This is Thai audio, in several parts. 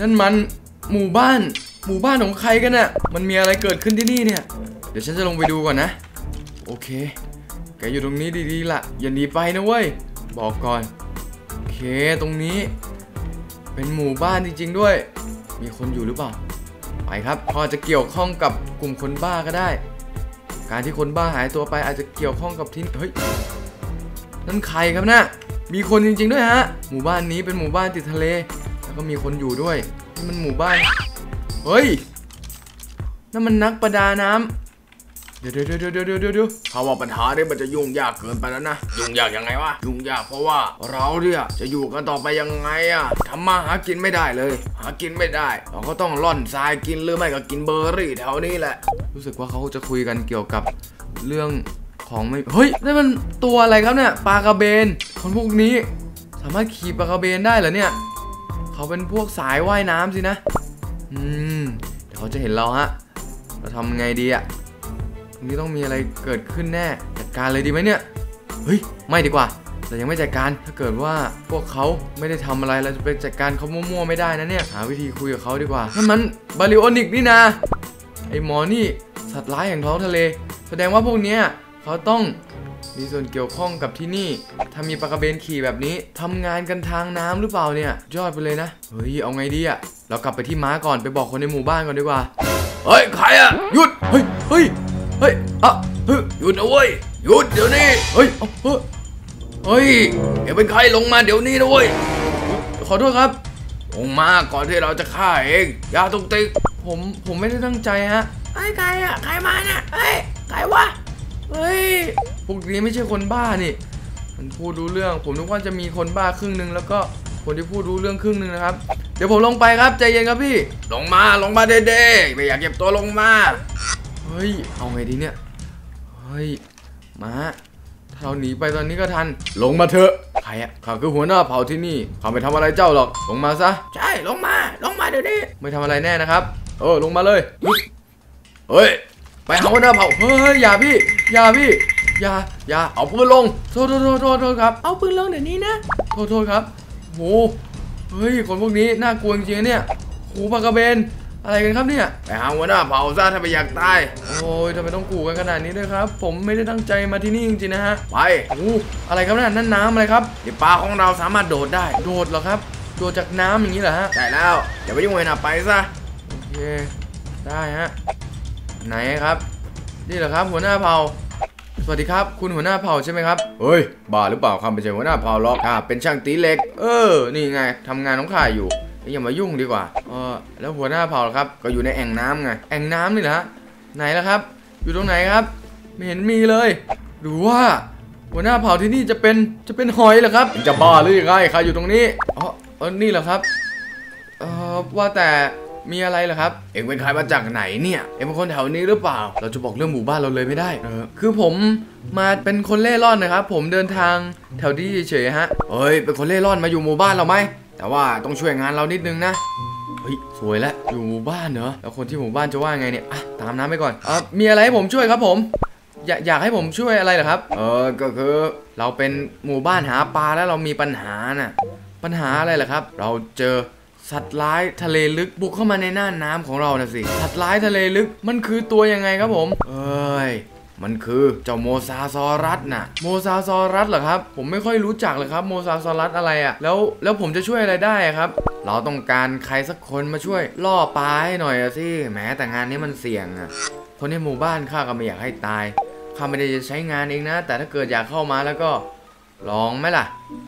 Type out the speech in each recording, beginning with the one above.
นั่นมันหมู่บ้าน หมู่บ้านของใครกันน่ะ มันมีอะไรเกิดขึ้นที่นี่เนี่ย เดี๋ยวฉันจะลงไปดูก่อนนะ โอเค แกอยู่ตรงนี้ดีๆล่ะ อย่าหนีไปนะเว้ย บอกก่อน โอเคตรงนี้ เป็นหมู่บ้านจริงๆด้วย มีคนอยู่หรือเปล่า ไปครับพอจะเกี่ยวข้องกับกลุ่มคนบ้าก็ได้ การที่คนบ้าหายตัวไปอาจจะเกี่ยวข้องกับที่เฮ้ยนั่นใครครับน่ะมีคนจริง ๆ ด้วยฮะ หมู่บ้านนี้เป็นหมู่บ้านติดทะเล แล้วก็มีคนอยู่ด้วยนี่มันหมู่บ้าน เฮ้ยนั่นมันนักประดาน้ำ เดี๋ยวเดี๋ยวเดี๋ยวเดี๋ยวเดี๋ยวเดี๋ยวเขาว่าปัญหาเนี่ยมันจะยุ่งยากเกินไปแล้วนะ ยุ่งยากยังไงวะ ยุ่งยากเพราะว่าเราเนี่ยจะอยู่กันต่อไปยังไงอะทำมาหากินไม่ได้เลย หากินไม่ได้ เราก็ต้องล่อนทรายกินหรือไม่ก็กินเบอร์รี่แถวนี้แหละ รู้สึกว่าเขาจะคุยกันเกี่ยวกับเรื่องของไม่ เฮ้ยนั่นมันตัวอะไรครับเนี่ย ปลากระเบน คนพวกนี้ สามารถขี่ปลากระเบนได้เหรอเนี่ย เขาเป็นพวกสายว่ายน้ำสินะ อืม เดี๋ยวเขาจะเห็นเราฮะ เราทำไงดีอะตรง นี้ต้องมีอะไรเกิดขึ้นแน่ จัดการเลยดีไหมเนี่ย เฮ้ย ไม่ดีกว่า เรายังไม่จัดการ ถ้าเกิดว่าพวกเขาไม่ได้ทำอะไร เราจะไปจัดการเขามั่วๆไม่ได้นะเนี่ย หาวิธีคุยกับเขาดีกว่านั่นมันบาริโอนิกนี่นะ ไอหมอนี่สัตว์ร้ายแห่งท้องทะเล แสดงว่าพวกเนี้ยเขาต้องมีส่วนเกี่ยวข้องกับที่นี่ ถ้ามีปลากระเบนขี่แบบนี้ทำงานกันทางน้ำหรือเปล่าเนี่ย ยอดไปเลยนะ เฮ้ย เอาไงดีอะเรากลับไปที่ม้าก่อน ไปบอกคนในหมู่บ้านก่อนดีกว่า เฮ้ย ใครอะหยุด เฮ้ย เฮ้ย เฮ้ยอะเฮ้ยหยุดนะเว้ยหยุดเดี๋ยวนี้เฮ้ยเอาเฮ้ยเฮ้ยแกเป็นใครลงมาเดี๋ยวนี้นะเว้ยขอโทษครับลงมาก่อนที่เราจะฆ่าเองอย่าตุกติกผมผมไม่ได้ตั้งใจฮะไอ้ใครอะใครมาเนี่ยเฮ้ยใครวะเฮ้ยพวกนี้ไม่ใช่คนบ้านี่มันพูดรู้เรื่อง ผมนึกว่าจะมีคนบ้าครึ่งหนึงแล้วก็คนที่พูดรู้เรื่องครึ่งหนึงนะครับ เดี๋ยวผมลงไปครับใจเย็นครับพี่ ลงมาลงมาเด้ๆไม่อยากเก็บตัวลงมาเฮ้ย เอาไงดีเนี่ย เฮ้ย มาถ้าเราหนีไปตอนนี้ก็ทัน ลงมาเถอะ ใครอะข้าคือหัวหน้าเผ่าที่นี่ ข้าไม่ทำอะไรเจ้าหรอก ลงมาซะ ใช่ ลงมา ลงมาเดี๋ยวนี้ ไม่ทำอะไรแน่นะครับ เออ ลงมาเลยลุกเฮ้ย ไปหาหัวหน้าเผ่า เฮ้ย อย่าพี่ อย่าพี่อย่าอย่าเอาปืนลงโทษโทษโทษโทษโทษครับ เอาปืนลงเดี๋ยวนี้นะ โทษโทษครับโหเฮ้ย คนพวกนี้น่ากลัวจริงๆเนี่ยโหปากกระเบน อะไรกันครับเนี่ยไปหาหัวหน้าเผ่าซะถ้าไม่อยากตายโอ้ยทำไมต้องขู่กันขนาดนี้ด้วยครับ ผมไม่ได้ตั้งใจมาที่นี่จริงๆนะฮะไปโอ้อะไรครับเนี่ยนั่นน้ำอะไรครับที่ปลาของเราสามารถโดดได้ โดดเหรอครับโดดจากน้ำอย่างนี้เหรอฮะใช่แล้วอย่าไปยุ่งเลยนะไปซะโอเคได้ฮะไหนครับนี่เหรอครับ หัวหน้าเผ่าสวัสดีครับ คุณหัวหน้าเผ่าใช่ไหมครับเฮ้ยบ้าหรือเปล่าข้าไม่ใช่หัวหน้าเผ่าหรอกข้าเป็นช่างตีเหล็ก เออ นี่ไงทำงานของข้าอยู่ อย่ามายุ่งดีกว่าเออแล้วหัวหน้าเผ่าล่ะครับ ก็อยู่ในแอ่งน้ำไง แอ่งน้ำนี่นะฮะไหนล่ะครับ อยู่ตรงไหนครับ ไม่เห็นมีเลย หรือว่า หัวหน้าเผ่าที่นี่จะเป็นจะเป็นหอยเหรอครับ จะบ้าหรือยังไงข้าอยู่ตรงนี้อ๋อเออนี่เหรอครับเออว่าแต่มีอะไรเหรอครับ เอ็งเป็นใครมาจากไหนเนี่ย เอ็งเป็นคนแถวนี้หรือเปล่า เราจะบอกเรื่องหมู่บ้านเราเลยไม่ได้ เออ คือผมมาเป็นคนเล่ร่อนนะครับ ผมเดินทางแถวที่เฉยๆฮะ เฮ้ย เป็นคนเล่ร่อนมาอยู่หมู่บ้านเราไหม แต่ว่าต้องช่วยงานเรานิดนึงนะเฮ้ยสวยแล้วอยู่หมู่บ้านเหรอแล้วคนที่หมู่บ้านจะว่าไงเนี่ยอะตามน้ำไปก่อนอะมีอะไรให้ผมช่วยครับผม อยากอยากให้ผมช่วยอะไรเหรอครับ เออก็คือเราเป็นหมู่บ้านหาปลาแล้วเรามีปัญหาน่ะปัญหาอะไรเหรอครับ เราเจอสัตว์ร้ายทะเลลึกบุกเข้ามาในน่านน้ำของเราน่ะสิ สัตว์ร้ายทะเลลึกมันคือตัวยังไงครับผม เอ้ย มันคือเจ้าโมซาซอรัสน่ะโมซาซอรัสเหรอครับผมไม่ค่อยรู้จักเลยครับโมซาซอรัสอะไรอะ่ะแล้วแล้วผมจะช่วยอะไรได้ครับเราต้องการใครสักคนมาช่วย ล่อปลาให้หน่อยสิแหมแต่งานนี้มันเสี่ยงอะ่ะคนในหมู่บ้านข้าก็ไม่อยากให้ตายข้าไม่ได้จะใช้งานเองนะ แต่ถ้าเกิดอยากเข้ามาแล้วก็ลองไหมล่ะ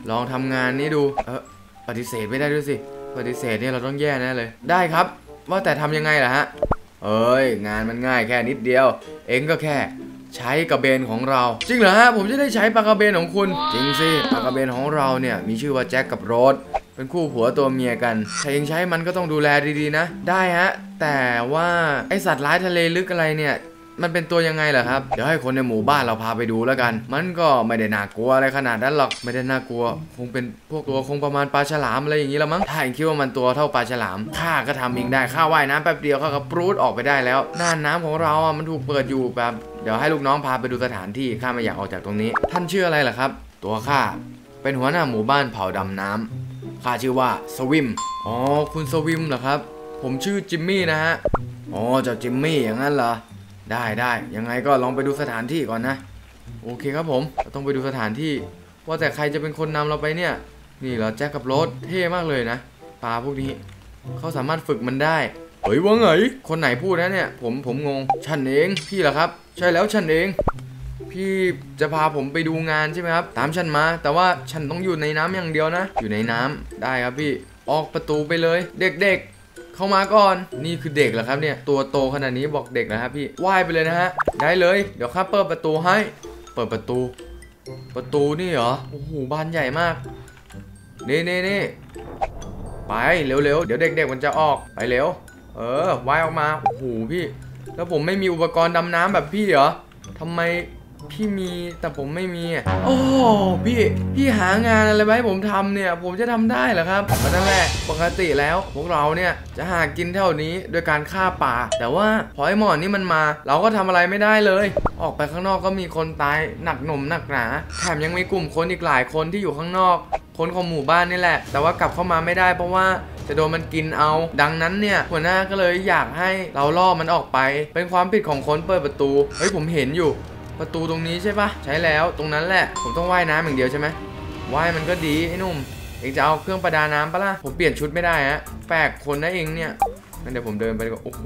ลองทำงานนี้ดูเออปฏิเสธไม่ได้ด้วยสิปฏิเสธเนี่ยเราต้องแย่แน่เลย ได้ครับ ว่าแต่ทำยังไงล่ะฮะเอ้ยงานมันง่ายแค่นิดเดียว เองก็แค่ ใช้กระเบนของเรา จริงเหรอฮะผมจะได้ใช้ปากกระเบนของคุณ จริงสิปากกระเบนของเราเนี่ยมีชื่อว่าแจ็คกับโรสเป็นคู่ผัวตัวเมียกันถ้าเองใช้มันก็ต้องดูแลดีๆนะ ได้ฮะ แต่ว่าไอสัตว์ร้ายทะเลลึกอะไรเนี่ยมันเป็นตัวยังไงเหรอครับ เดี๋ยวให้คนในหมู่บ้านเราพาไปดูแล้วกัน มันก็ไม่ได้น่ากลัวอะไรขนาดนั้นหรอก ไม่ได้น่ากลัว คงเป็นพวกตัวคงประมาณปลาฉลามอะไรอย่างนี้ละมั้ง ถ้าเองคิดว่ามันตัวเท่าปลาฉลาม ข้าก็ทำเองได้ ข้าว่ายน้ำแป๊บเดียวข้าก็ปรูดออกไปได้แล้ว น่านน้ำของเราอะมันถูกเปิดอยู่แบบ เดี๋ยวให้ลูกน้องพาไปดูสถานที่ข้าไม่อยากออกจากตรงนี้ ท่านชื่ออะไรล่ะครับ ตัวข้าเป็นหัวหน้าหมู่บ้านเผ่าดำน้ำข้าชื่อว่าสวิมอ๋อคุณสวิมเหรอครับ ผมชื่อจิมมี่นะฮะอ๋อเจ้าจิมมี่อย่างนั้นเหรอได้ได้ยังไงก็ลองไปดูสถานที่ก่อนนะ โอเคครับผมต้องไปดูสถานที่ ว่าแต่ใครจะเป็นคนนำเราไปเนี่ย นี่เหราแจ็คกับโรสเท่มากเลยนะปลาพวกนี้เขาสามารถฝึกมันได้เฮ้ยว่าไงคนไหนพูดนะเนี่ย ผมผมงงฉันเองพี่เหรอครับ ใช่แล้วฉันเอง พี่จะพาผมไปดูงานใช่ไหมครับ ตามฉันมา แต่ว่าฉันต้องอยู่ในน้ำอย่างเดียวนะ อยู่ในน้ำได้ครับพี่ ออกประตูไปเลย เด็กๆ เข้ามาก่อน นี่คือเด็กเหรอครับเนี่ย ตัวโตขนาดนี้บอกเด็กนะครับพี่ว่ายไปเลยนะฮะ ได้เลย เดี๋ยวข้าเปิดประตูให้ เปิดประตู ประตูนี่เหรอ โอ้โหบานใหญ่มากนี่นี่นี่ไปเร็วๆ เดี๋ยวเด็กๆมันจะออก ไปเร็ว เออว่ายออกมา โอ้โหพี่ แล้วผมไม่มีอุปกรณ์ดำน้ำแบบพี่เหรอทำไมพี่มีแต่ผมไม่มีโอ้พี่พี่หางานอะไรมาให้ผมทำเนี่ย ผมจะทำได้เหรอครับก็นั่นแหละปกติแล้ว พวกเราเนี่ยจะหากินเท่านี้โดยการฆ่าป่า แต่ว่าพอไอ้หมอนนี่มันมา เราก็ทำอะไรไม่ได้เลย ออกไปข้างนอกก็มีคนตายหนักหน่มหนักหนาแถมยังมีกลุ่มคนอีกหลายคนที่อยู่ข้างนอก คนของหมู่บ้านนี่แหละ แต่ว่ากลับเข้ามาไม่ได้เพราะว่า จะโดนมันกินเอา ดังนั้นเนี่ยหัวหน้าก็เลยอยากให้เราล่อมันออกไป เป็นความผิดของคนเปิดประตู เฮ้ยผมเห็นอยู่ ประตูตรงนี้ใช่ปะใช้แล้วตรงนั้นแหละ ผมต้องว่ายน้ำอย่างเดียวใช่ไหมว่ายมันก็ดีไอ้หนุ่ม เองจะเอาเครื่องประดาน้ำปะล่ะ ผมเปลี่ยนชุดไม่ได้ฮะแปลกคนนะเองเนี่ยงั้นเดี๋ยวผมเดินไปดีกว่า โอ้โห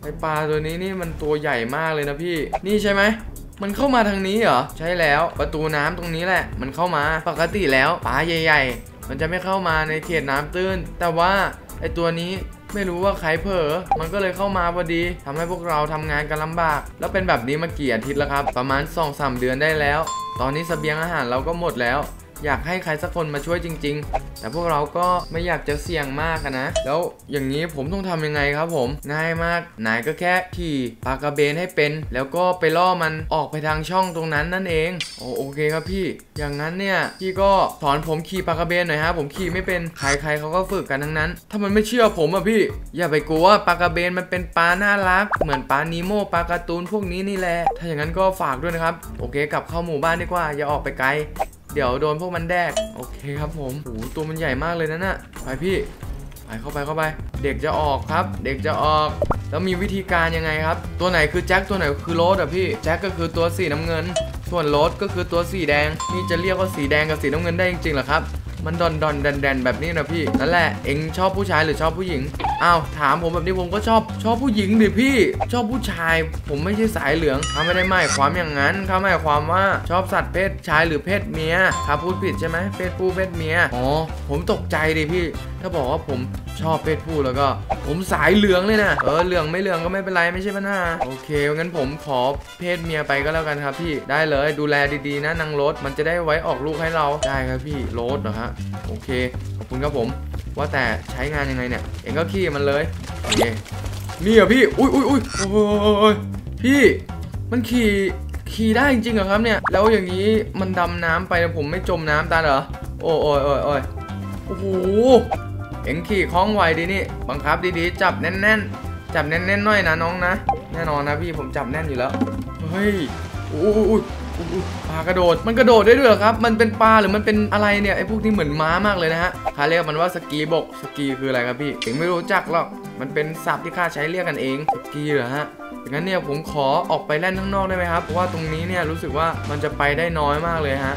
ไอปลาตัวนี้นี่มันตัวใหญ่มากเลยนะพี่ นี่ใช่ไหมมันเข้ามาทางนี้เหรอ ใช่แล้ว ประตูน้ำตรงนี้แหละ มันเข้ามา ปกติแล้วปลาใหญ่ ๆ มันจะไม่เข้ามาในเขตน้ำตื้น แต่ว่าไอตัวนี้ไม่รู้ว่าใครเผลอมันก็เลยเข้ามาพอดีทำให้พวกเราทำงานกันลำบาก แล้วเป็นแบบนี้มากี่อาทิตย์แล้วครับ ประมาณ2อสเดือนได้แล้ว ตอนนี้เสบียงอาหารเราก็หมดแล้ว อยากให้ใครสักคนมาช่วยจริง ๆ แต่พวกเราก็ไม่อยากจะเสี่ยงมากนะ แล้วอย่างนี้ผมต้องทำยังไงครับผม ง่ายมาก นายก็แค่ขี่ปลากระเบนให้เป็น แล้วก็ไปล่อมันออกไปทางช่องตรงนั้นนั่นเองโอโอเคครับพี่ อย่างนั้นเนี่ยพี่ก็สอนผมขี่ปลากระเบนหน่อยฮะผมขี่ไม่เป็นใครๆเขาก็ฝึกกันทั้งนั้น ถ้ามันไม่เชื่อผมอะพี่ อย่าไปกลัวปลากระเบนมันเป็นปลาน่ารัก เหมือนปลานีโมปลาการ์ตูนพวกนี้นี่แหละ ถ้าอย่างนั้นก็ฝากด้วยนะครับ โอเคกลับเข้าหมู่บ้านดีกว่า อย่าออกไปไกล เดี๋ยวโดนพวกมันแดก โอเคครับผมโอ้ตัวมันใหญ่มากเลยนะน่ะ ไปพี่ไปเข้าไปเข้าไป เด็กจะออกครับ เด็กจะออก แล้วมีวิธีการยังไงครับ ตัวไหนคือแจ็ค ตัวไหนคือโรสอะพี่ แจ็คก็คือตัวสีน้ำเงิน ส่วนโรสก็คือตัวสีแดง นี่จะเรียกว่าสีแดงกับสีน้ำเงินได้จริงๆหรอครับ มันดอนดอนแดนแดนแบบนี้นะพี่นั่นแหละเอ็งชอบผู้ชายหรือชอบผู้หญิงอ้าวถามผมแบบนี้ผมก็ชอบชอบผู้หญิงดิพี่ ชอบผู้ชาย ผมไม่ใช่สายเหลืองเขาไม่ได้หมายความอย่างนั้นเขาหมายความว่าชอบสัตว์เพศชายหรือเพศเมียถ้าพูดผิดใช่ไหมเพศผู้เพศเมียอ๋อผมตกใจดิพี่ ถ้าบอกว่าผมชอบเพศผู้แล้วก็ ผมสายเหลืองเลยนะเออเหลืองไม่เหลืองก็ไม่เป็นไรไม่ใช่ปัญหาโอเคงั้นผมขอเพศเมียไปก็แล้วกันครับพี่ได้เลยดูแลดีๆนะนางรถมันจะได้ไว้ออกลูกให้เราได้ครับพี่รถเหรอฮะโอเค ขอบคุณครับผม ว่าแต่ใช้งานยังไงเนี่ย เองก็ขี่มันเลยโอเคนี่เหรอพี่ อุ้ยอุ้ยอุ้ยโอ้ยพี่ มันขี่ ขี่ได้จริงๆเหรอครับเนี่ย แล้วอย่างนี้มันดำน้ำไปแล้วผมไม่จมน้ำตาเหรอ โอ้ยโอ้ยโอ้ยโอ้ยโอ้โห เอ็งขี่คล่องไวดีนี่ บังคับดีๆ จับแน่นๆ จับแน่นๆหน่อยนะน้องนะ แน่นอนนะพี่ผมจับแน่นอยู่แล้ว เฮ้ย อุ้ยอุ้ยปลากระโดด มันกระโดดได้ด้วยเหรอครับ มันเป็นปลาหรือมันเป็นอะไรเนี่ยไอ้พวกนี้เหมือนม้ามากเลยนะฮะข้าเรียกมันว่าสกีบก สกีคืออะไรครับพี่เองไม่รู้จักหรอก มันเป็นศัพท์ที่ข้าใช้เรียกกันเอง สกีเหรอฮะอย่างนั้นเนี่ยผมขอออกไปเล่นข้างนอกได้ไหมครับ เพราะว่าตรงนี้เนี่ยรู้สึกว่ามันจะไปได้น้อยมากเลยฮะ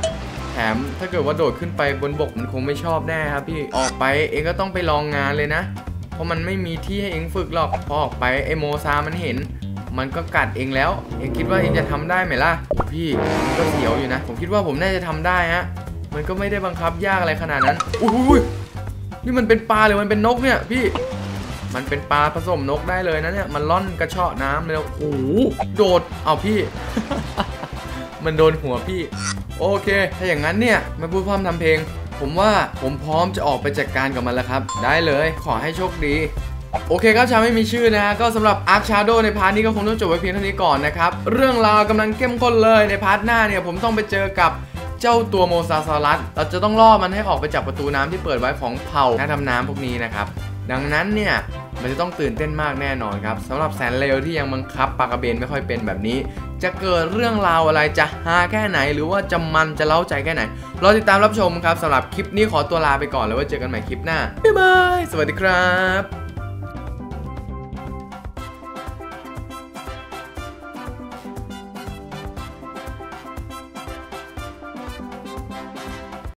แถมถ้าเกิดว่าโดดขึ้นไปบนบกมันคงไม่ชอบแน่ครับพี่ ออกไปเองก็ต้องไปลองงานเลยนะ เพราะมันไม่มีที่ให้เองฝึกหรอก พอออกไปไอโมซามันเห็น มันก็กัดเองแล้ว เองคิดว่าเองจะทำได้ไหมล่ะพี่ก็เสียวอยู่นะ ผมคิดว่าผมน่าจะทำได้ฮะ มันก็ไม่ได้บังคับยากอะไรขนาดนั้นอุ้ยอุ้ยอุ้ยนี่มันเป็นปลาหรือมันเป็นนกเนี่ยพี่ มันเป็นปลาผสมนกได้เลยนะเนี่ย มันล่อนกระเชาะน้ำเลยโอ้โหโดด เอาพี่ มันโดนหัวพี่ โอเค ถ้าอย่างนั้นเนี่ยม่พูดพร่ำทำเพลง ผมว่าผมพร้อมจะออกไปจัดการกับมันแล้วครับ ได้เลย ขอให้โชคดี โอเคครับชาไม่มีชื่อนะฮะก็สำหรับ Ark Shadow ในพาร์ทนี้ก็คงต้องจบไว้เพียงเท่านี้ก่อนนะครับ เรื่องราวกำลังเข้มข้นเลยในพาร์ทหน้าเนี่ยผมต้องไปเจอกับเจ้าตัวโมซาซารัสเราจะต้องล่อมันให้ออกไปจากประตูน้ำที่เปิดไว้ของเผ่านักดำน้ำพวกนี้นะครับ ดังนั้นเนี่ยมันจะต้องตื่นเต้นมากแน่นอนครับสำหรับแสนเลวที่ยังบังคับปลากระเบนไม่ค่อยเป็นแบบนี้ จะเกิดเรื่องราวอะไรจะฮาแค่ไหน หรือว่าจะมันจะเล้าใจแค่ไหนรอติดตามรับชมครับสำหรับคลิปนี้ขอตัวลาไปก่อนแล้วไว้เจอกันใหม่คลิปหน้าบ๊ายบายสวัสดีครับ